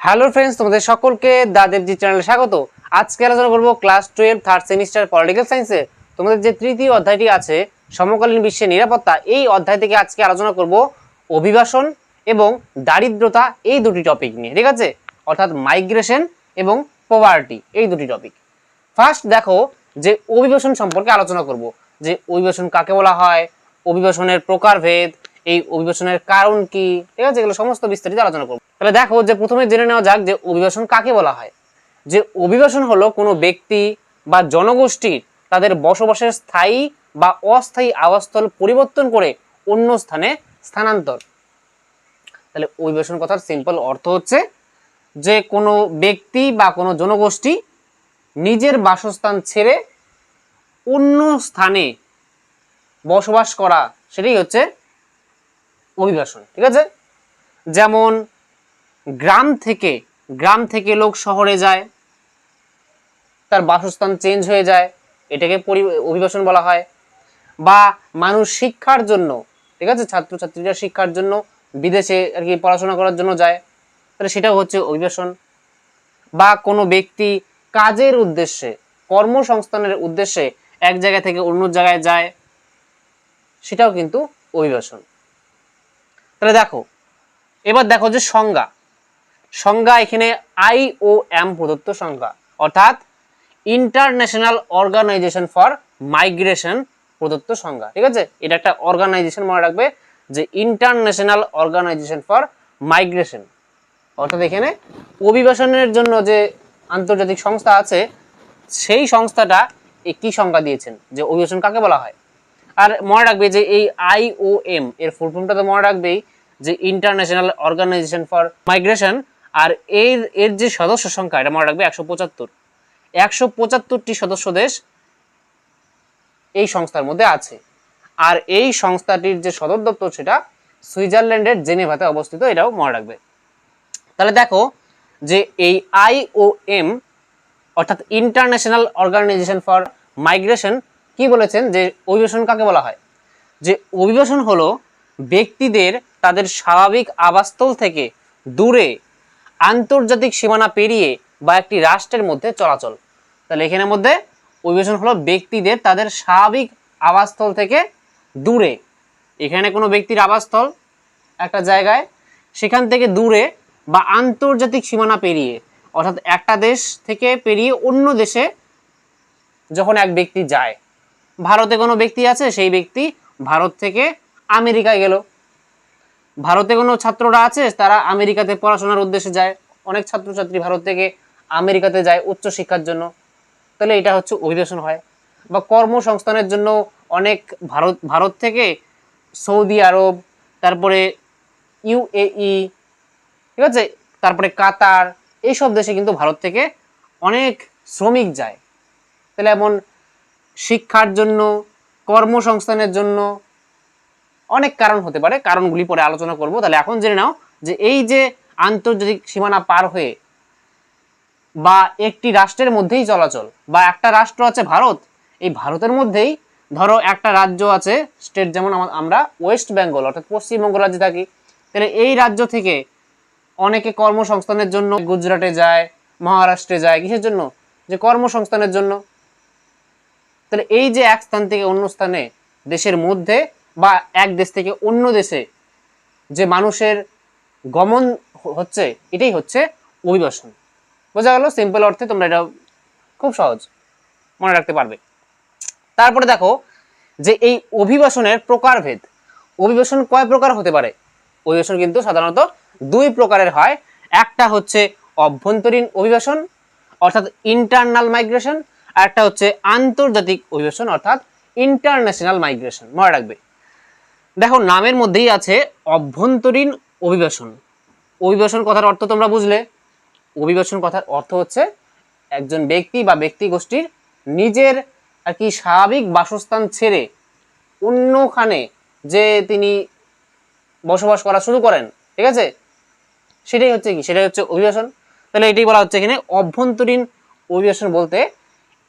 Hello friends তোমাদের সকলকে দা চ্যানেলে স্বাগত। আজকে আলোচনা করব class twelve third semester political সায়েন্সে তোমাদের যে তৃতীয় অধ্যায়টি আছে, সমকালীন বিশ্বের নিরাপত্তা, এই অধ্যায় থেকে আজকে আলোচনা করব অভিবাসন এবং দারিদ্রতা, এই দুটি টপিক নিয়ে, ঠিক আছে? অর্থাৎ মাইগ্রেশন এবং পভার্টি এই দুটি টপিক ফার্স্ট দেখো যে অভিবাসন সম্পর্কে আলোচনা করব। যে অভিবাসন কাকে বলা হয়? অভিবাসনের প্রকারভেদ এই অভিবাসনের কারণ কি? ঠিক আছে, এগুলো সমস্ত বিস্তারিত আলোচনা করব। তাহলে দেখো যে প্রথমে জেনে নেওয়া যাক যে অভিবাসন কাকে বলা হয়। যে অভিবাসন হলো কোনো ব্যক্তি বা জনগোষ্ঠীর তাদের বসবাসের স্থায়ী বা অস্থায়ী আবাসস্থল পরিবর্তন করে অন্য স্থানে স্থানান্তর। তাহলে অভিবাসন কথার সিম্পল অর্থ হচ্ছে যে কোনো ব্যক্তি বা কোনো জনগোষ্ঠী নিজের বাসস্থান ছেড়ে অন্য স্থানে বসবাস করা, সেটাই হচ্ছে অভিবাসন ঠিক আছে? যেমন গ্রাম থেকে গ্রাম থেকে লোক শহরে যায়, তার বাসস্থান চেঞ্জ হয়ে যায়, এটাকে অভিবাসন বলা হয়, বা মানুষ শিক্ষার জন্য, ঠিক আছে? ছাত্রছাত্রীরা শিক্ষার জন্য বিদেশে আর কি পড়াশোনা করার জন্য যায়, তাহলে সেটাও হচ্ছে অভিবাসন। বা কোনো ব্যক্তি কাজের উদ্দেশ্যে, কর্মসংস্থানের উদ্দেশ্যে এক জায়গা থেকে অন্য জায়গায় যায়, সেটাও কিন্তু অভিবাসন। তাহলে দেখো, এবার দেখো যে সংজ্ঞা। সংজ্ঞা এখানে আই ও এম প্রদত্ত সংজ্ঞা। অর্থাৎ ইন্টারন্যাশনাল অর্গানাইজেশন ফর মাইগ্রেশন প্রদত্ত সংজ্ঞা, ঠিক আছে? এটা একটা অর্গানাইজেশন মনে রাখবে যে ইন্টারন্যাশনাল অর্গানাইজেশন ফর মাইগ্রেশন অর্থাৎ এখানে অভিবাসনের জন্য যে আন্তর্জাতিক সংস্থা আছে, সেই সংস্থাটা কি সংজ্ঞা দিয়েছেন, যে অভিবাসন কাকে বলা হয়? আর মনে রাখবে যে এই আইওএম এর ফুল ফর্মটা তো মনে রাখবেই, যে ইন্টারন্যাশনাল অর্গানাইজেশন ফর মাইগ্রেশন আর এর এর যে সদস্য সংখ্যা, এটা মনে রাখবে একশো পঁচাত্তর। একশো পঁচাত্তরটি সদস্য দেশ এই সংস্থার মধ্যে আছে। আর এই সংস্থাটির যে সদর দপ্তর, সেটা সুইজারল্যান্ডের জেনেভাতে অবস্থিত, এটাও মনে রাখবে। তাহলে দেখো যে এই আইওএম অর্থাৎ ইন্টারন্যাশনাল অর্গানাইজেশন ফর মাইগ্রেশন কি বলেছেন? যে অভিবাসন কাকে বলা হয়? যে অভিবাসন হলো ব্যক্তিদের তাদের স্বাভাবিক আবাসস্থল থেকে দূরে আন্তর্জাতিক সীমানা পেরিয়ে বা একটি রাষ্ট্রের মধ্যে চলাচল। তাহলে এখানের মধ্যে অভিবাসন হলো ব্যক্তিদের তাদের স্বাভাবিক আবাসস্থল থেকে দূরে। এখানে কোনো ব্যক্তির আবাসস্থল একটা জায়গায়, সেখান থেকে দূরে বা আন্তর্জাতিক সীমানা পেরিয়ে, অর্থাৎ একটা দেশ থেকে পেরিয়ে অন্য দেশে যখন এক ব্যক্তি যায় ভারতে কোনো ব্যক্তি আছে? সেই ব্যক্তি ভারত থেকে আমেরিকায় গেল। ভারতে কোনো ছাত্ররা আছে? তারা আমেরিকাতে পড়াশোনার উদ্দেশ্যে যায়। অনেক ছাত্রছাত্রী ভারত থেকে আমেরিকাতে যায় উচ্চ শিক্ষার জন্য। তাহলে এটা হচ্ছে অভিবাসন হয়। বা কর্মসংস্থানের জন্য অনেক ভারত ভারত থেকে সৌদি আরব, তারপরে ইউএই ঠিক আছে? তারপরে কাতার, এইসব দেশে কিন্তু ভারত থেকে অনেক শ্রমিক যায়। তাহলে এমন শিক্ষার জন্য, কর্মসংস্থানের জন্য অনেক কারণ হতে পারে, কারণগুলি পরে আলোচনা করব। তাহলে এখন জেনে নাও যে এই যে আন্তর্জাতিক সীমানা পার হয়ে বা একটি রাষ্ট্রের মধ্যেই চলাচল বা একটা রাষ্ট্র আছে ভারত, এই ভারতের মধ্যেই ধরো একটা রাজ্য আছে, স্টেট যেমন আমা- আমরা ওয়েস্ট বেঙ্গল অর্থাৎ পশ্চিমবঙ্গ রাজ্যে থাকি, তাহলে এই রাজ্য থেকে অনেকে কর্মসংস্থানের জন্য গুজরাটে যায়, মহারাষ্ট্রে যায়, কিসের জন্য? যে কর্মসংস্থানের জন্য। তাহলে এই যে এক স্থান থেকে অন্য স্থানে দেশের মধ্যে বা এক দেশ থেকে অন্য দেশে যে মানুষের গমন হচ্ছে, এটাই হচ্ছে অভিবাসন। বোঝা গেল? সিম্পল অর্থে তোমরা এটা খুব সহজ মনে রাখতে পারবে। তারপরে দেখো যে এই অভিবাসনের প্রকারভেদ। অভিবাসন কয় প্রকার হতে পারে? অভিবাসন কিন্তু সাধারণত দুই প্রকারের হয়। একটা হচ্ছে অভ্যন্তরীণ অভিবাসন, অর্থাৎ ইন্টারনাল মাইগ্রেশন আর একটা হচ্ছে আন্তর্জাতিক অভিবাসন অর্থাৎ ইন্টারন্যাশনাল মাইগ্রেশন মনে রাখবে। দেখো, নামের মধ্যেই আছে অভ্যন্তরীণ অভিবাসন অভিবাসন কথার অর্থ তোমরা বুঝলে। অভিবাসন কথার অর্থ হচ্ছে একজন ব্যক্তি বা ব্যক্তি গোষ্ঠীর নিজের আর কি স্বাভাবিক বাসস্থান ছেড়ে অন্যখানে যে তিনি বসবাস করা শুরু করেন, ঠিক আছে? সেটাই হচ্ছে কি? সেটাই হচ্ছে অভিবাসন তাহলে এটাই বলা হচ্ছে এখানে অভ্যন্তরীণ অভিবাসন বলতে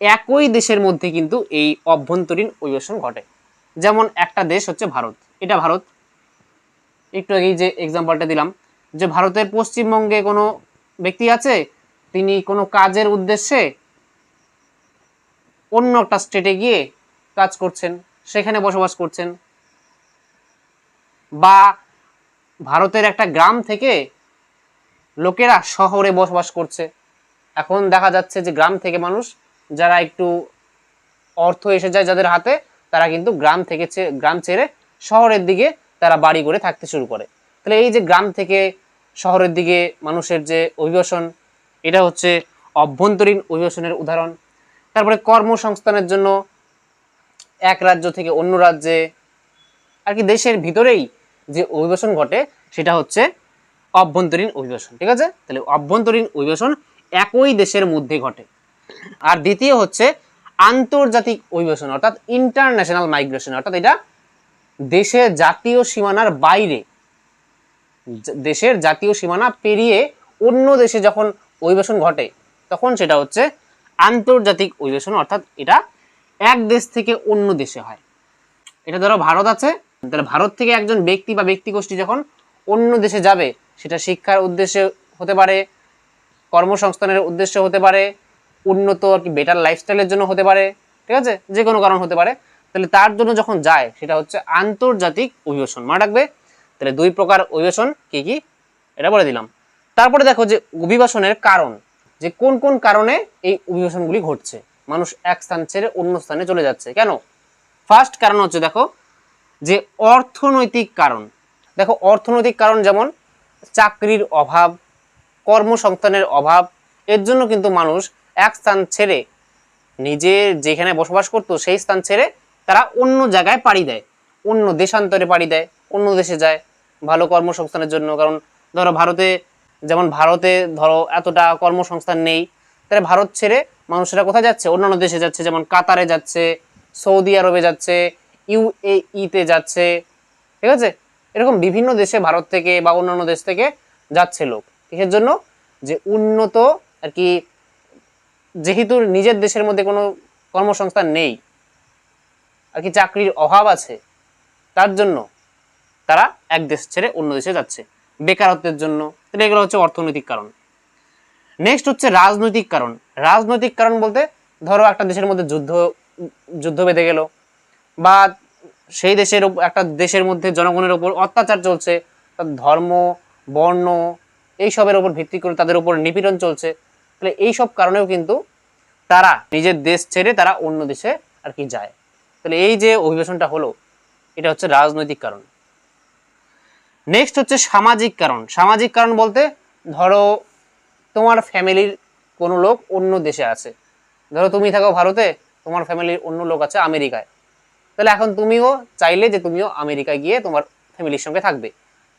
একই দেশের মধ্যে কিন্তু এই অভ্যন্তরীণ অভিবাসন ঘটে। যেমন একটা দেশ হচ্ছে ভারত। এটা ভারত। একটু আগেই যে এক্সাম্পলটা দিলাম, যে ভারতের পশ্চিমবঙ্গে কোনো ব্যক্তি আছে? তিনি কোনো কাজের উদ্দেশ্যে অন্য একটা স্টেটে গিয়ে কাজ করছেন, সেখানে বসবাস করছেন। বা ভারতের একটা গ্রাম থেকে লোকেরা শহরে বসবাস করছে। এখন দেখা যাচ্ছে যে গ্রাম থেকে মানুষ যারা একটু অর্থ এসে যায় যাদের হাতে, তারা কিন্তু গ্রাম থেকে গ্রাম ছেড়ে শহরের দিকে তারা বাড়ি করে থাকতে শুরু করে। তাহলে এই যে গ্রাম থেকে শহরের দিকে মানুষের যে অভিবাসন, এটা হচ্ছে অভ্যন্তরীণ অভিবাসনের উদাহরণ। তারপরে কর্মসংস্থানের জন্য এক রাজ্য থেকে অন্য রাজ্যে আর কি দেশের ভিতরেই যে অভিবাসন ঘটে, সেটা হচ্ছে অভ্যন্তরীণ অভিবাসন, ঠিক আছে? তাহলে অভ্যন্তরীণ অভিবাসন একই দেশের মধ্যে ঘটে। আর দ্বিতীয় হচ্ছে আন্তর্জাতিক অভিবাসন, অর্থাৎ ইন্টারন্যাশনাল মাইগ্রেশন অর্থাৎ এটা দেশের জাতীয় সীমানার বাইরে দেশের জাতীয় সীমানা পেরিয়ে অন্য দেশে যখন অভিবাসন ঘটে, তখন সেটা হচ্ছে আন্তর্জাতিক অভিবাসন, অর্থাৎ এটা এক দেশ থেকে অন্য দেশে হয়। এটা ধরো ভারত আছে, তাহলে ভারত থেকে একজন ব্যক্তি বা ব্যক্তি গোষ্ঠী যখন অন্য দেশে যাবে, সেটা শিক্ষার উদ্দেশ্যে হতে পারে, কর্মসংস্থানের উদ্দেশ্যে হতে পারে উন্নত আর কি বেটার লাইফস্টাইলের জন্য হতে পারে, ঠিক আছে? যে কোনো কারণ হতে পারে। তাহলে তার জন্য যখন যায়, সেটা হচ্ছে আন্তর্জাতিক অভিবাসন মনে রাখবে তাহলে দুই প্রকার অভিবাসন কি কি? এটা বলে দিলাম। তারপরে দেখো যে অভিবাসনের কারণ, যে কোন কোন কারণে এই অভিবাসনগুলি ঘটছে। মানুষ এক স্থান ছেড়ে অন্য স্থানে চলে যাচ্ছে। কেন? ফার্স্ট কারণ হচ্ছে দেখো, যে অর্থনৈতিক কারণ। দেখো, অর্থনৈতিক কারণ যেমন চাকরির অভাব, কর্মসংস্থানের অভাব, এর জন্য কিন্তু মানুষ এক স্থান ছেড়ে নিজের যেখানে বসবাস করতো, সেই স্থান ছেড়ে তারা অন্য জায়গায় পাড়ি দেয়। অন্য দেশান্তরে পাড়ি দেয়, অন্য দেশে যায়। ভালো কর্মসংস্থানের জন্য, কারণ ধরো ভারতে, যেমন ভারতে ধরো এতটা কর্মসংস্থান নেই, তাহলে ভারত ছেড়ে মানুষেরা কোথায় যাচ্ছে? অন্যান্য দেশে যাচ্ছে, যেমন কাতারে যাচ্ছে, সৌদি আরবে যাচ্ছে, ইউএইতে যাচ্ছে। ঠিক আছে? এরকম বিভিন্ন দেশে ভারত থেকে বা অন্যান্য দেশ থেকে যাচ্ছে লোক। কিসের জন্য? যে উন্নত আর কি যেহেতু নিজের দেশের মধ্যে কোনো কর্মসংস্থান নেই, আর কি চাকরির অভাব আছে, তার জন্য তারা এক দেশ ছেড়ে অন্য দেশে যাচ্ছে, বেকারত্বের জন্য। তাহলে এগুলো হচ্ছে অর্থনৈতিক কারণ। নেক্সট হচ্ছে রাজনৈতিক কারণ। রাজনৈতিক কারণ বলতে ধরো একটা দেশের মধ্যে যুদ্ধ যুদ্ধ বেঁধে গেল, বা সেই দেশের একটা দেশের মধ্যে জনগণের ওপর অত্যাচার চলছে ধর্ম, বর্ণ, এইসবের ওপর ভিত্তি করে তাদের উপর নিপীড়ন চলছে। তাহলে এইসব কারণেও কিন্তু তারা নিজের দেশ ছেড়ে তারা অন্য দেশে আর কি যায়। তাহলে এই যে অভিবাসনটা হলো, এটা হচ্ছে রাজনৈতিক কারণ। নেক্সট হচ্ছে সামাজিক কারণ। সামাজিক কারণ বলতে ধরো তোমার ফ্যামিলির কোনো লোক অন্য দেশে আছে। ধরো তুমি থাকো ভারতে, তোমার ফ্যামিলির অন্য লোক আছে আমেরিকায়। তাহলে এখন তুমিও চাইলে যে তুমিও আমেরিকায় গিয়ে তোমার ফ্যামিলির সঙ্গে থাকবে।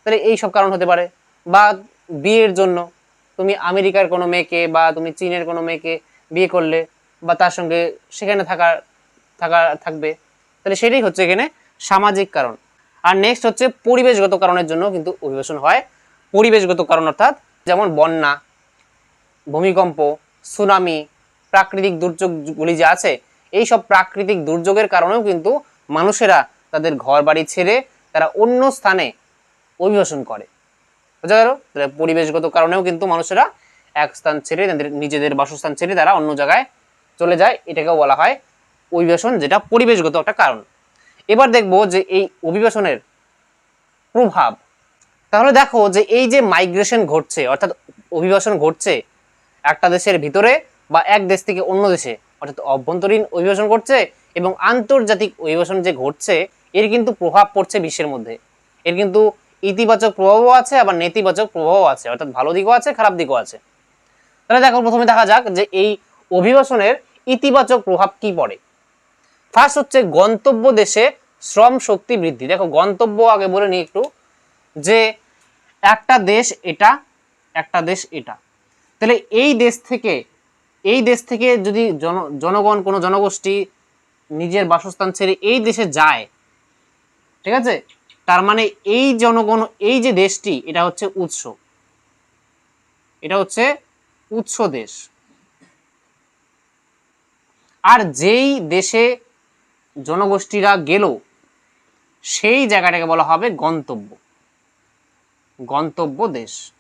তাহলে এই সব কারণ হতে পারে। বা বিয়ের জন্য তুমি আমেরিকার কোনো মেয়েকে বা তুমি চীনের কোনো মেয়েকে বিয়ে করলে বা তার সঙ্গে সেখানে থাকার থাকা, থাকবে, তাহলে সেটাই হচ্ছে এখানে সামাজিক কারণ। আর নেক্সট হচ্ছে পরিবেশগত কারণের জন্য কিন্তু অভিবাসন হয়। পরিবেশগত কারণ অর্থাৎ যেমন বন্যা, ভূমিকম্প, সুনামি, প্রাকৃতিক দুর্যোগগুলি যে আছে, এই সব প্রাকৃতিক দুর্যোগের কারণেও কিন্তু মানুষেরা তাদের ঘর বাড়ি ছেড়ে তারা অন্য স্থানে অভিবাসন করে। গেল? পরিবেশগত কারণেও কিন্তু মানুষেরা এক স্থান ছেড়ে তাদের নিজেদের বাসস্থান ছেড়ে তারা অন্য জায়গায় চলে যায়। এটাকেও বলা হয় অভিবাসন, যেটা পরিবেশগত একটা কারণ। এবার দেখব যে এই অভিবাসনের প্রভাব। তাহলে দেখো যে এই যে মাইগ্রেশন ঘটছে, অর্থাৎ অভিবাসন ঘটছে একটা দেশের ভিতরে বা এক দেশ থেকে অন্য দেশে, অর্থাৎ অভ্যন্তরীণ অভিবাসন ঘটছে এবং আন্তর্জাতিক অভিবাসন যে ঘটছে, এর কিন্তু প্রভাব পড়ছে বিশ্বের মধ্যে। এর কিন্তু ইতিবাচক প্রভাবও আছে, আবার নেতিবাচক প্রভাবও আছে। অর্থাৎ ভালো দিকও আছে, খারাপ দিকও আছে। তাহলে দেখো, প্রথমে দেখা যাক যে এই অভিবাসনের ইতিবাচক প্রভাব কি পড়ে। ফার্স্ট হচ্ছে গন্তব্য দেশে শ্রম শক্তি বৃদ্ধি। দেখো, গন্তব্য আগে বলে নিই একটু, যে একটা দেশ এটা, একটা দেশ এটা। তাহলে এই দেশ থেকে, এই দেশ থেকে যদি জন, জনগণ, কোনো জনগোষ্ঠী নিজের বাসস্থান ছেড়ে এই দেশে যায়, ঠিক আছে? তার মানে এই জনগণ, এই যে দেশটি, এটা হচ্ছে উৎস। এটা হচ্ছে উৎস দেশ। আর যেই দেশে জনগোষ্ঠীরা গেল, সেই জায়গাটাকে বলা হবে গন্তব্য। গন্তব্য দেশ।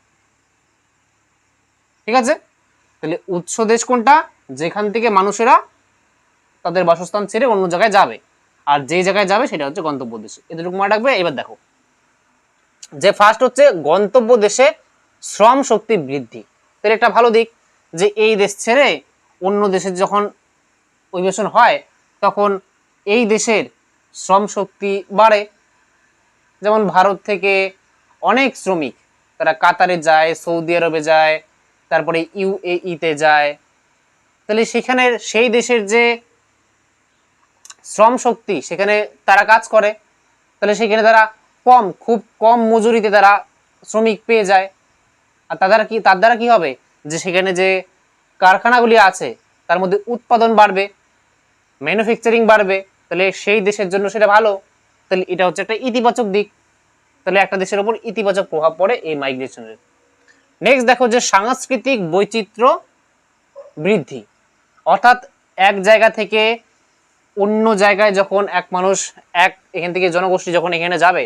ঠিক আছে? তাহলে উৎস দেশ কোনটা? যেখান থেকে মানুষেরা তাদের বাসস্থান ছেড়ে অন্য জায়গায় যাবে। আর যে জায়গায় যাবে সেটা হচ্ছে গন্তব্য দেশ। এতটুকু মনে রাখবে, এবার দেখো। যে ফার্স্ট হচ্ছে গন্তব্য দেশে শ্রম শক্তি বৃদ্ধি। তাহলে একটা ভালো দিক যে এই দেশ ছেড়ে অন্য দেশে যখন অধিবেশন হয়, তখন এই দেশের শ্রম শক্তি বাড়ে। যেমন ভারত থেকে অনেক শ্রমিক তারা কাতারে যায়, সৌদি আরবে যায়, তারপরে ইউএইতে যায়। তাহলে সেখানে সেই দেশের যে শ্রম শক্তি, সেখানে তারা কাজ করে, তাহলে সেখানে তারা কম, খুব কম মজুরিতে তারা শ্রমিক পেয়ে যায়। আর তার কি, তার দ্বারা কি হবে? যে সেখানে যে কারখানাগুলি আছে, তার মধ্যে উৎপাদন বাড়বে ম্যানুফ্যাকচারিং বাড়বে, তাহলে সেই দেশের জন্য সেটা ভালো। তাহলে এটা হচ্ছে একটা ইতিবাচক দিক। তাহলে একটা দেশের উপর ইতিবাচক প্রভাব পড়ে এই মাইগ্রেশনের নেক্সট দেখো যে সাংস্কৃতিক বৈচিত্র্য বৃদ্ধি। অর্থাৎ এক জায়গা থেকে অন্য জায়গায় যখন এক মানুষ, এক এখান থেকে জনগোষ্ঠী যখন এখানে যাবে,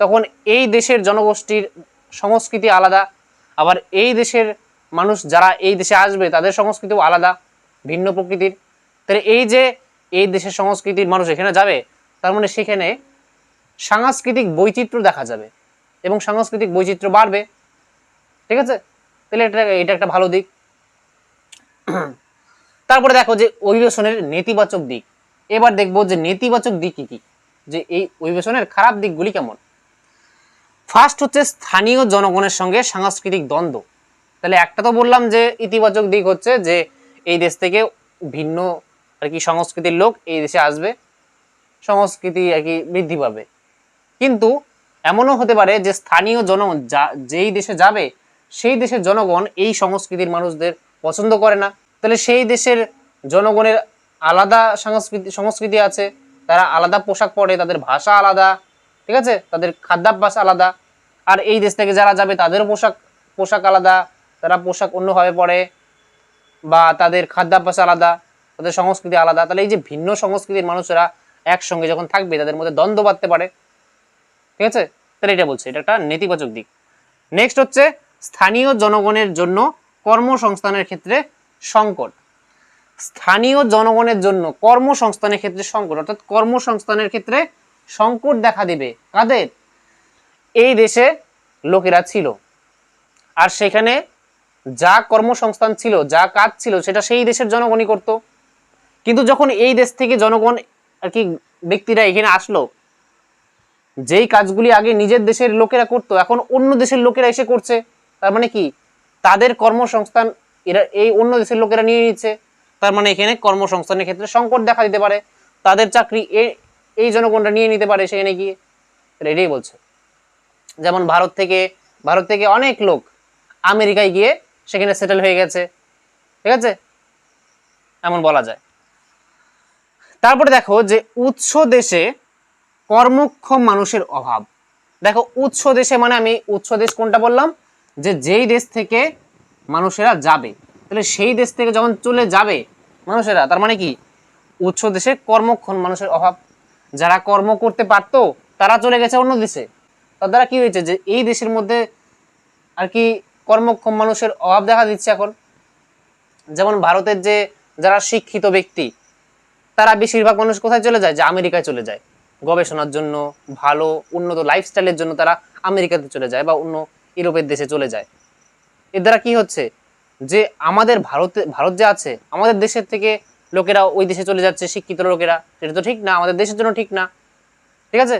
তখন এই দেশের জনগোষ্ঠীর সংস্কৃতি আলাদা। আবার এই দেশের মানুষ যারা এই দেশে আসবে, তাদের সংস্কৃতিও আলাদা, ভিন্ন প্রকৃতির। তাহলে এই যে এই দেশের সংস্কৃতির মানুষ এখানে যাবে, তার মানে সেখানে সাংস্কৃতিক বৈচিত্র্য দেখা যাবে এবং সাংস্কৃতিক বৈচিত্র্য বাড়বে। ঠিক আছে? তাহলে এটা এটা একটা ভালো দিক। তারপরে দেখো যে অভিবেশনের নেতিবাচক দিক। এবার দেখব যে নেতিবাচক দিক কি যে এই অভিবেশনের খারাপ দিকগুলি কেমন। ফার্স্ট হচ্ছে স্থানীয় জনগণের সঙ্গে সাংস্কৃতিক দ্বন্দ্ব। তাহলে একটা তো বললাম যে ইতিবাচক দিক হচ্ছে যে এই দেশ থেকে ভিন্ন আর কি সংস্কৃতির লোক এই দেশে আসবে, সংস্কৃতি আর কি বৃদ্ধি পাবে। কিন্তু এমনও হতে পারে যে স্থানীয় যা, যেই দেশে যাবে, সেই দেশের জনগণ এই সংস্কৃতির মানুষদের পছন্দ করে না। তাহলে সেই দেশের জনগণের আলাদা সংস্কৃতি সংস্কৃতি আছে, তারা আলাদা পোশাক পরে, তাদের ভাষা আলাদা, ঠিক আছে? তাদের খাদ্যাভ্যাস আলাদা। আর এই দেশ থেকে যারা যাবে, তাদেরও পোশাক পোশাক আলাদা, তারা পোশাক অন্যভাবে পরে বা তাদের খাদ্যাভ্যাস আলাদা, তাদের সংস্কৃতি আলাদা। তাহলে এই যে ভিন্ন সংস্কৃতির মানুষেরা একসঙ্গে যখন থাকবে, তাদের মধ্যে দ্বন্দ্ব বাঁধতে পারে। ঠিক আছে? তাহলে এটা বলছে, এটা একটা নেতিবাচক দিক। নেক্সট হচ্ছে, স্থানীয় জনগণের জন্য কর্মসংস্থানের ক্ষেত্রে সংকট। স্থানীয় জনগণের জন্য কর্মসংস্থানের ক্ষেত্রে সংকট, অর্থাৎ কর্মসংস্থানের ক্ষেত্রে সংকট দেখা দিবে। কাদের? এই দেশে লোকেরা ছিল। আর সেখানে যা কর্মসংস্থান ছিল, যা কাজ ছিল, সেটা সেই দেশের জনগণই করত। কিন্তু যখন এই দেশ থেকে জনগণ আর কি ব্যক্তিরা এখানে আসলো, যেই কাজগুলি আগে নিজের দেশের লোকেরা করতো, এখন অন্য দেশের লোকেরা এসে করছে। তার মানে কি? তাদের কর্মসংস্থান এরা, এই অন্য দেশের লোকেরা নিয়ে নিচ্ছে। তার মানে এখানে কর্মসংস্থানের ক্ষেত্রে সংকট দেখা দিতে পারে। তাদের চাকরি এই জনগণরা নিয়ে নিতে পারে সেখানে গিয়ে। এটাই বলছে। যেমন ভারত থেকে ভারত থেকে অনেক লোক আমেরিকায় গিয়ে সেখানে সেটেল হয়ে গেছে। ঠিক আছে? এমন বলা যায়। তারপরে দেখো যে উৎস দেশে কর্মক্ষম মানুষের অভাব। দেখো উৎস দেশে মানে আমি উৎস দেশ কোনটা বললাম? যে যেই দেশ থেকে মানুষেরা যাবে। তাহলে সেই দেশ থেকে যখন চলে যাবে মানুষেরা, তার মানে কি? উৎস দেশে কর্মক্ষণ, মানুষের অভাব। যারা কর্ম করতে পারতো, তারা চলে গেছে অন্য দেশে। তার দ্বারা কি হয়েছে যে, এই দেশের মধ্যে আর কি কর্মক্ষম মানুষের অভাব দেখা দিচ্ছে এখন। যেমন ভারতের যে যারা শিক্ষিত ব্যক্তি, তারা বেশিরভাগ মানুষ কোথায় চলে যায়? যে আমেরিকায় চলে যায়। গবেষণার জন্য, ভালো, উন্নত লাইফস্টাইলের জন্য তারা আমেরিকাতে চলে যায় বা অন্য ইউরোপের দেশে চলে যায়। এর দ্বারা কি হচ্ছে? যে আমাদের ভারতে ভারত যে আছে, আমাদের দেশের থেকে লোকেরা ওই দেশে চলে যাচ্ছে, শিক্ষিত লোকেরা। সেটা তো ঠিক না, আমাদের দেশের জন্য ঠিক না। ঠিক আছে?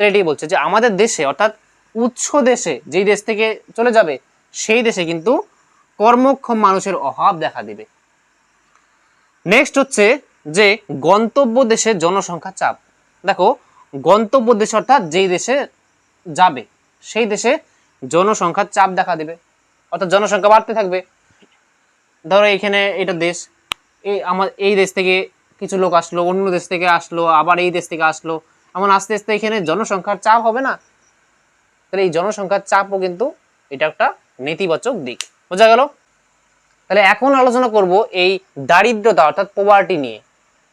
এটাই বলছে যে আমাদের দেশে, অর্থাৎ উৎস দেশে যেই দেশ থেকে চলে যাবে, সেই দেশে কিন্তু কর্মক্ষম মানুষের অভাব দেখা দিবে। নেক্সট হচ্ছে যে গন্তব্য দেশে জনসংখ্যা চাপ। দেখো, গন্তব্য দেশ অর্থাৎ যেই দেশে যাবে, সেই দেশে জনসংখ্যার চাপ দেখা দিবে। অর্থাৎ জনসংখ্যা বাড়তে থাকবে। ধরো এখানে এটা দেশ, এই আমার, এই দেশ থেকে কিছু লোক আসলো, অন্য দেশ থেকে আসলো, আবার এই দেশ থেকে আসলো। এমন আস্তে আস্তে এখানে জনসংখ্যার চাপ হবে না? তাহলে এই জনসংখ্যার চাপও কিন্তু এটা একটা নেতিবাচক দিক। বোঝা গেল? তাহলে এখন আলোচনা করব এই দারিদ্রতা অর্থাৎ পোভার্টি নিয়ে।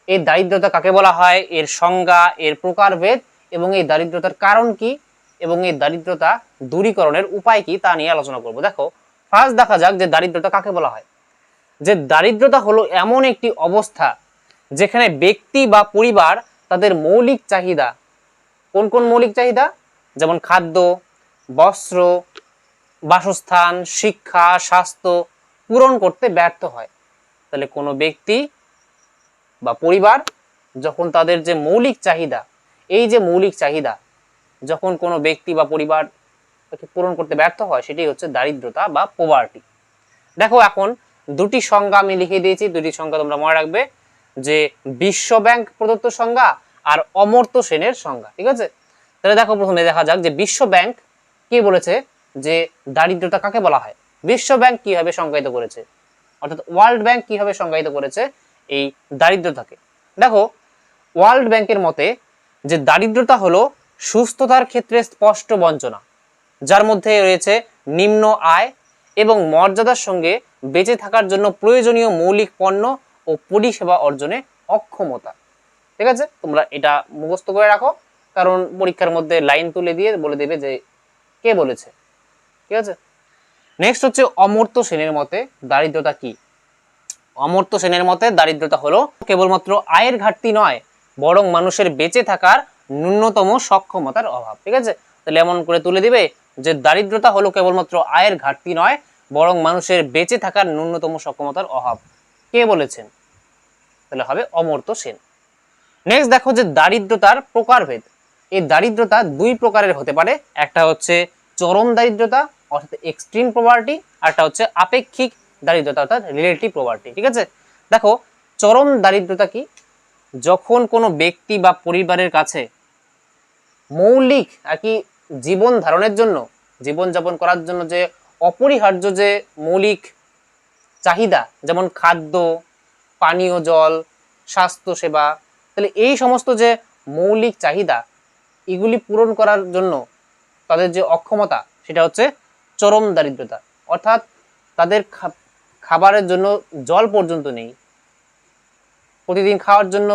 এই দারিদ্রতা কাকে বলা হয়? এর সংজ্ঞা, এর প্রকারভেদ এবং এই দারিদ্রতার কারণ কি? এবং এই দারিদ্রতা দূরীকরণের উপায় কি? তা নিয়ে আলোচনা করব। দেখো ফার্স্ট দেখা যাক যে দারিদ্রতা কাকে বলা হয়। যে দারিদ্রতা হলো এমন একটি অবস্থা যেখানে ব্যক্তি বা পরিবার তাদের মৌলিক চাহিদা। কোন কোন মৌলিক চাহিদা? যেমন খাদ্য, বস্ত্র, বাসস্থান, শিক্ষা, স্বাস্থ্য পূরণ করতে ব্যর্থ হয়। তাহলে কোনো ব্যক্তি বা পরিবার যখন তাদের যে মৌলিক চাহিদা, এই যে মৌলিক চাহিদা যখন কোনো ব্যক্তি বা পরিবার পূরণ করতে ব্যর্থ হয় সেটাই হচ্ছে দারিদ্রতা বা পোভার্টি দেখো এখন দুটি সংজ্ঞা আমি লিখে দিয়েছি, দুটি সংজ্ঞা তোমরা মনে রাখবে, যে বিশ্ব ব্যাংক প্রদত্ত সংজ্ঞা আর অমর্ত্য সেনের সংজ্ঞা, ঠিক আছে? তাহলে দেখো প্রথমে দেখা যাক যে বিশ্ব ব্যাংক কি বলেছে, যে দারিদ্রতা কাকে বলা হয়? বিশ্ব ব্যাংক কীভাবে সংজ্ঞায়িত করেছে? অর্থাৎ ওয়ার্ল্ড ব্যাংক কীভাবে সংজ্ঞায়িত করেছে এই দারিদ্রতাকে? দেখো, ওয়ার্ল্ড ব্যাংকের মতে যে দারিদ্রতা হলো সুস্থতার ক্ষেত্রে স্পষ্ট বঞ্চনা, যার মধ্যে রয়েছে নিম্ন আয় এবং মর্যাদার সঙ্গে বেঁচে থাকার জন্য প্রয়োজনীয় মৌলিক পণ্য ও পরিষেবা অর্জনে অক্ষমতা। ঠিক আছে? তোমরা এটা মুখস্থ করে রাখো, কারণ পরীক্ষার মধ্যে লাইন তুলে দিয়ে বলে দেবে যে কে বলেছে। ঠিক আছে? নেক্সট হচ্ছে অমর্ত্য সেনের মতে দারিদ্রতা কি? অমর্ত্য সেনের মতে দারিদ্রতা হলো কেবলমাত্র আয়ের ঘাটতি নয়, বরং মানুষের বেঁচে থাকার ন্যূনতম সক্ষমতার অভাব। ঠিক আছে? তাহলে এমন করে তুলে দিবে যে দারিদ্রতা হলো কেবলমাত্র আয়ের ঘাটতি নয় বরং মানুষের বেঁচে থাকার ন্যূনতম সক্ষমতার অভাব। কে বলেছেন? তাহলে হবে অমর্ত্য সেন। নেক্সট দেখো যে দারিদ্রতার প্রকারভেদ। এই দারিদ্রতা দুই প্রকারের হতে পারে। একটা হচ্ছে চরম দারিদ্রতা, অর্থাৎ এক্সট্রিম প্রভার্টি আর একটা হচ্ছে আপেক্ষিক দারিদ্রতা, অর্থাৎ রিলেটিভ প্রভার্টি ঠিক আছে? দেখো, চরম দারিদ্রতা কি? যখন কোনো ব্যক্তি বা পরিবারের কাছে মৌলিক আর কি জীবন ধারণের জন্য জীবন যাপন করার জন্য যে অপরিহার্য যে মৌলিক চাহিদা, যেমন খাদ্য, পানীয় জল স্বাস্থ্য সেবা তাহলে এই সমস্ত যে মৌলিক চাহিদা, এগুলি পূরণ করার জন্য তাদের যে অক্ষমতা, সেটা হচ্ছে চরম দারিদ্রতা। অর্থাৎ তাদের খাবারের জন্য জল পর্যন্ত নেই, প্রতিদিন খাওয়ার জন্য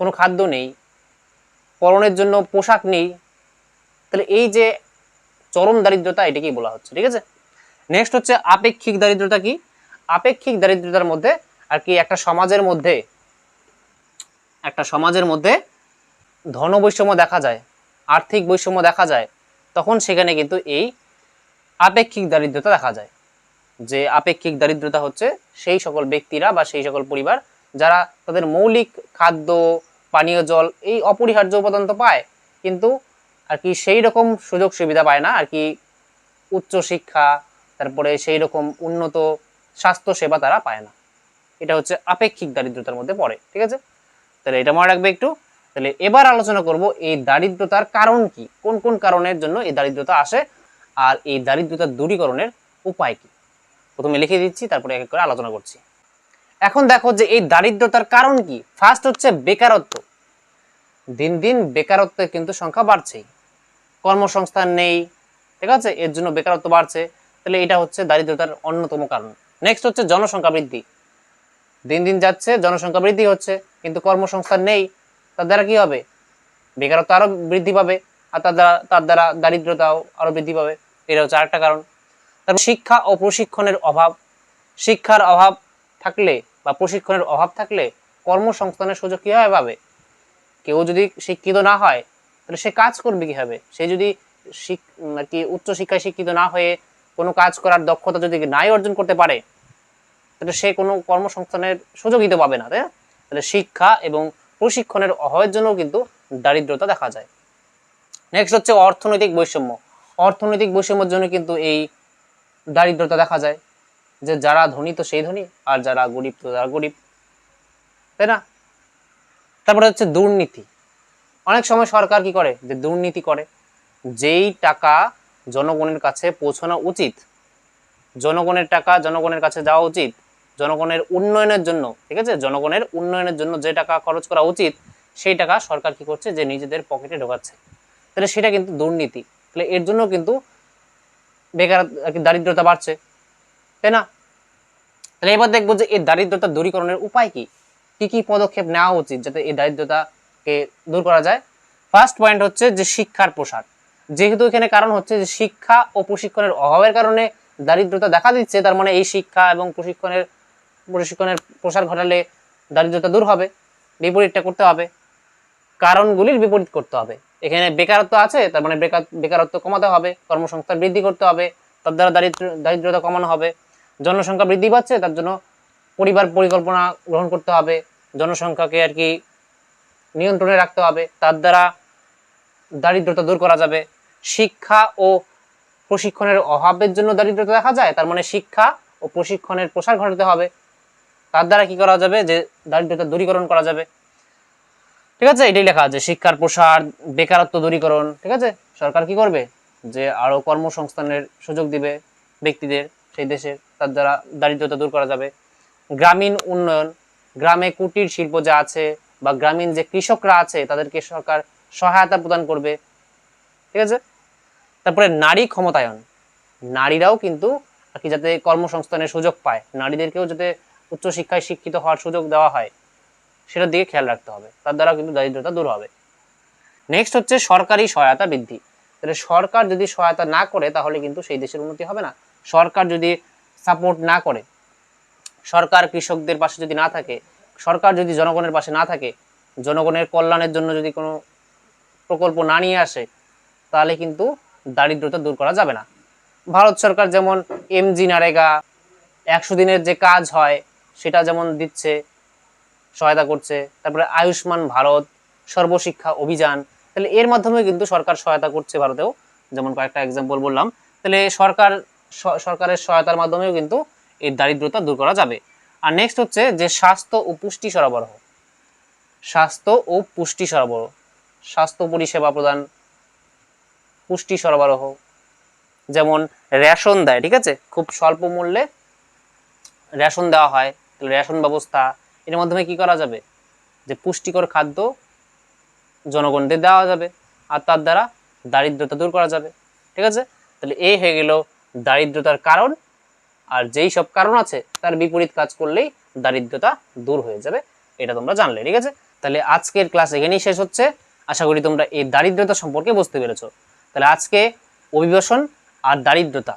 কোনো খাদ্য নেই, পরনের জন্য পোশাক নেই, তাহলে এই যে চরম দারিদ্রতা এটাকেই বলা হচ্ছে, ঠিক আছে? নেক্সট হচ্ছে আপেক্ষিক দারিদ্রতা কি? আপেক্ষিক দারিদ্রতার মধ্যে আর কি একটা সমাজের মধ্যে, একটা সমাজের মধ্যে ধন বৈষম্য দেখা যায়, আর্থিক বৈষম্য দেখা যায়, তখন সেখানে কিন্তু এই আপেক্ষিক দারিদ্রতা দেখা যায়। যে আপেক্ষিক দারিদ্রতা হচ্ছে সেই সকল ব্যক্তিরা বা সেই সকল পরিবার যারা তাদের মৌলিক খাদ্য, পানীয় জল এই অপরিহার্য উপাদান তো পায়, কিন্তু আর কি সেই রকম সুযোগ সুবিধা পায় না, আর কি উচ্চ শিক্ষা, তারপরে সেই রকম উন্নত স্বাস্থ্য সেবা তারা পায় না। এটা হচ্ছে আপেক্ষিক দারিদ্রতার মধ্যে পড়ে, ঠিক আছে? তাহলে এটা মনে রাখবে একটু। তাহলে এবার আলোচনা করব এই দারিদ্রতার কারণ কি, কোন কোন কারণের জন্য এই দারিদ্রতা আসে, আর এই দারিদ্রতার দূরীকরণের উপায় কি? প্রথমে লিখে দিচ্ছি, তারপরে এক এক করে আলোচনা করছি। এখন দেখো যে এই দারিদ্রতার কারণ কি। ফার্স্ট হচ্ছে বেকারত্ব। দিন দিন বেকারত্বের কিন্তু সংখ্যা বাড়ছেই। কর্মসংস্থান নেই, ঠিক আছে? এর জন্য বেকারত্ব বাড়ছে। তাহলে এটা হচ্ছে দারিদ্রতার অন্যতম কারণ। নেক্সট হচ্ছে জনসংখ্যা বৃদ্ধি। দিন দিন যাচ্ছে, জনসংখ্যা বৃদ্ধি হচ্ছে, কিন্তু কর্মসংস্থান নেই। তার দ্বারা কি হবে? বেকারত্ব আরও বৃদ্ধি পাবে, আর তার দ্বারা তার দ্বারা দারিদ্রতাও আরও বৃদ্ধি পাবে। এটা হচ্ছে আরেকটা কারণ। তারপর শিক্ষা ও প্রশিক্ষণের অভাব। শিক্ষার অভাব থাকলে বা প্রশিক্ষণের অভাব থাকলে কর্মসংস্থানের সুযোগ কীভাবে পাবে? কেউ যদি শিক্ষিত না হয় তাহলে সে কাজ করবে কীভাবে? সে যদি আর কি উচ্চ শিক্ষায় শিক্ষিত না হয়ে কোনো কাজ করার দক্ষতা যদি নাই অর্জন করতে পারে, তাহলে সে কোনো কর্মসংস্থানের সুযোগই তো পাবে না, তাই তাহলে শিক্ষা এবং প্রশিক্ষণের অভাবের জন্যও কিন্তু দারিদ্রতা দেখা যায়। নেক্সট হচ্ছে অর্থনৈতিক বৈষম্য। অর্থনৈতিক বৈষম্যের জন্য কিন্তু এই দারিদ্রতা দেখা যায়। যে যারা ধনী তো সেই ধনী, আর যারা গরিব তো তারা গরিব, তাই না? তারপরে হচ্ছে দুর্নীতি। অনেক সময় সরকার কি করে? যে দুর্নীতি করে। যেই টাকা জনগণের কাছে পৌঁছানো উচিত, জনগণের টাকা জনগণের কাছে যাওয়া উচিত, জনগণের উন্নয়নের জন্য, ঠিক আছে? জনগণের উন্নয়নের জন্য যে টাকা খরচ করা উচিত, সেই টাকা সরকার কি করছে? যে নিজেদের পকেটে ঢোকাচ্ছে। তাহলে সেটা কিন্তু দুর্নীতি। তাহলে এর জন্য কিন্তু বেকার দারিদ্রতা বাড়ছে। তাই না? তাহলে এবার দেখব যে এই দারিদ্রতা দূরীকরণের উপায় কি? কি কি পদক্ষেপ নেওয়া উচিত যাতে এই দারিদ্রতাকে দূর করা যায়। ফার্স্ট পয়েন্ট হচ্ছে যে শিক্ষার প্রসার যেহেতু এখানে কারণ হচ্ছে যে শিক্ষা ও প্রশিক্ষণের অভাবের কারণে দারিদ্রতা দেখা দিচ্ছে, তার মানে এই শিক্ষা এবং প্রশিক্ষণের প্রশিক্ষণের প্রসার ঘটালে দারিদ্রতা দূর হবে, বিপরীতটা করতে হবে। কারণগুলির বিপরীত করতে হবে। এখানে বেকারত্ব আছে, তার মানে বেকার, বেকারত্ব কমাতে হবে, কর্মসংস্থান বৃদ্ধি করতে হবে, তার দ্বারা দারিদ্র, দারিদ্রতা কমানো হবে। জনসংখ্যা বৃদ্ধি পাচ্ছে, তার জন্য পরিবার পরিকল্পনা গ্রহণ করতে হবে। জনসংখ্যাকে আর কি নিয়ন্ত্রণে রাখতে হবে। তার দ্বারা দারিদ্রতা দূর করা যাবে। শিক্ষা ও প্রশিক্ষণের অভাবের জন্য দারিদ্রতা দেখা যায়, তার মানে শিক্ষা ও প্রশিক্ষণের প্রসার ঘটাতে হবে। তার দ্বারা কি করা যাবে? যে দারিদ্রতা দূরীকরণ করা যাবে। ঠিক আছে? এটাই লেখা আছে, শিক্ষার প্রসার, বেকারত্ব দূরীকরণ। ঠিক আছে? সরকার কি করবে? যে আরও কর্মসংস্থানের সুযোগ দিবে ব্যক্তিদের, সেই দেশের। তার দ্বারা দারিদ্রতা দূর করা যাবে। গ্রামীণ উন্নয়ন, গ্রামে কুটির শিল্প যা আছে বা গ্রামীণ যে কৃষকরা আছে, তাদেরকে সরকার সহায়তা প্রদান করবে। ঠিক আছে? তারপরে নারী ক্ষমতায়ন। নারীরাও কিন্তু আর কি যাতে কর্মসংস্থানের সুযোগ পায়। নারীদেরকেও যাতে উচ্চশিক্ষায় শিক্ষিত হওয়ার সুযোগ দেওয়া হয়, সেটার দিকে খেয়াল রাখতে হবে। তার দ্বারা কিন্তু দারিদ্রতা দূর হবে। নেক্সট হচ্ছে সরকারি সহায়তা বৃদ্ধি। তাহলে সরকার যদি সহায়তা না করে, তাহলে কিন্তু সেই দেশের উন্নতি হবে না। সরকার যদি সাপোর্ট না করে, সরকার কৃষকদের পাশে যদি না থাকে সরকার যদি জনগণের পাশে না থাকে, জনগণের কল্যাণের জন্য যদি কোনো প্রকল্প না নিয়ে আসে, তাহলে কিন্তু দারিদ্রতা দূর করা যাবে না। ভারত সরকার যেমন এমজি নারেগা, একশো দিনের যে কাজ হয়, সেটা যেমন দিচ্ছে, সহায়তা করছে, তারপরে আয়ুষ্মান ভারত, সর্বশিক্ষা অভিযান, তাহলে এর মাধ্যমে কিন্তু সরকার সহায়তা করছে ভারতেও। যেমন কয়েকটা এক্সাম্পল বললাম, তাহলে সরকার সরকারের সহায়তার মাধ্যমেও কিন্তু এই দারিদ্রতা দূর করা যাবে। আর নেক্সট হচ্ছে যে স্বাস্থ্য ও পুষ্টি সরবরাহ। স্বাস্থ্য ও পুষ্টি সরবরাহ। স্বাস্থ্য পরিষেবা প্রদান, পুষ্টি সরবরাহ, যেমন রেশন দেয়, ঠিক আছে? খুব স্বল্প মূল্যে রেশন দেওয়া হয় রেশন ব্যবস্থা, এর মাধ্যমে কি করা যাবে? যে পুষ্টিকর খাদ্য জনগণদের দেওয়া যাবে, আর তার দ্বারা দারিদ্রতা দূর করা যাবে, ঠিক আছে? তাহলে এই হয়ে গেল দারিদ্রতার কারণ আর যেই সব কারণ আছে, তার বিপরীত কাজ করলেই দারিদ্রতা দূর হয়ে যাবে, এটা তোমরা জানলে, ঠিক আছে? তাহলে আজকের ক্লাস এখানেই শেষ হচ্ছে। আশা করি তোমরা এই দারিদ্রতা সম্পর্কে বুঝতে পেরেছ। তাহলে আজকে অভিবাসন আর দারিদ্রতা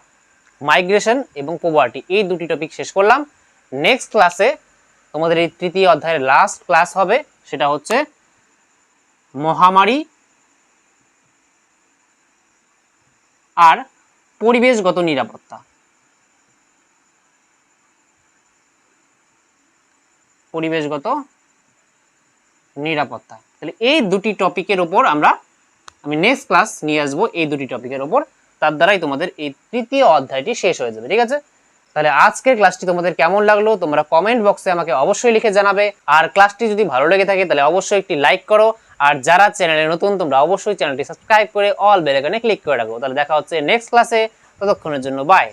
মাইগ্রেশন এবং পোভার্টি এই দুটি টপিক শেষ করলাম। নেক্সট ক্লাসে তোমাদের এই তৃতীয় অধ্যায়ের লাস্ট ক্লাস হবে, সেটা হচ্ছে মহামারী আর পরিবেশগত নিরাপত্তা। পরিবেশগত নিরাপত্তা। তাহলে এই দুটি টপিকের উপর আমরা, আমি নেক্সট ক্লাস নিয়ে আসব এই দুটি টপিকের উপর। তার দ্বারাই তোমাদের এই তৃতীয় অধ্যায়টি শেষ হয়ে যাবে, ঠিক আছে? তাহলে আজকের ক্লাসটি তোমাদের কেমন লাগল? তোমরা কমেন্ট বক্সে আমাকে অবশ্যই লিখে জানাবে। আর ক্লাসটি যদি ভালো লেগে থাকে, তাহলে অবশ্যই একটি লাইক করো। আর যারা চ্যানেলে নতুন, তোমরা অবশ্যই চ্যানেলটি সাবস্ক্রাইব করে অল বেল আইকনে ক্লিক করে রাখো। তাহলে দেখা হচ্ছে নেক্সট ক্লাসে ততক্ষণের জন্য বাই